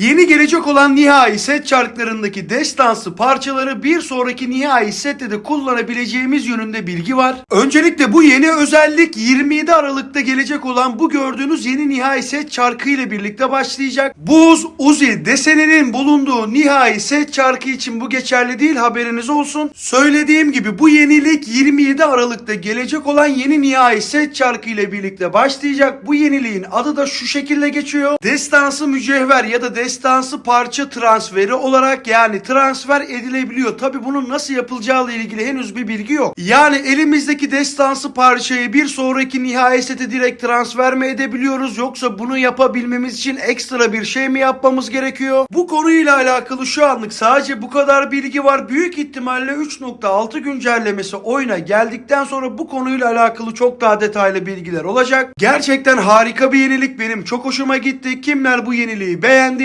Yeni gelecek olan nihai set çarklarındaki destansı parçaları bir sonraki nihai sette de kullanabileceğimiz yönünde bilgi var. Öncelikle bu yeni özellik 27 Aralık'ta gelecek olan bu gördüğünüz yeni nihai set çarkı ile birlikte başlayacak. Buz Uzi deseninin bulunduğu nihai set çarkı için bu geçerli değil haberiniz olsun. Söylediğim gibi bu yenilik 27 Aralık'ta gelecek olan yeni nihai set çarkı ile birlikte başlayacak. Bu yeniliğin adı da şu şekilde geçiyor. Destansı mücevher ya da destansı parça transferi olarak yani transfer edilebiliyor. Tabi bunun nasıl yapılacağı ile ilgili henüz bir bilgi yok. Yani elimizdeki destansı parçayı bir sonraki nihai sete direkt transfer mi edebiliyoruz yoksa bunu yapabilmemiz için ekstra bir şey mi yapmamız gerekiyor? Bu konuyla alakalı şu anlık sadece bu kadar bilgi var. Büyük ihtimalle 3.6 güncellemesi oyuna geldikten sonra bu konuyla alakalı çok daha detaylı bilgiler olacak. Gerçekten harika bir yenilik benim çok hoşuma gitti. Kimler bu yeniliği beğendi?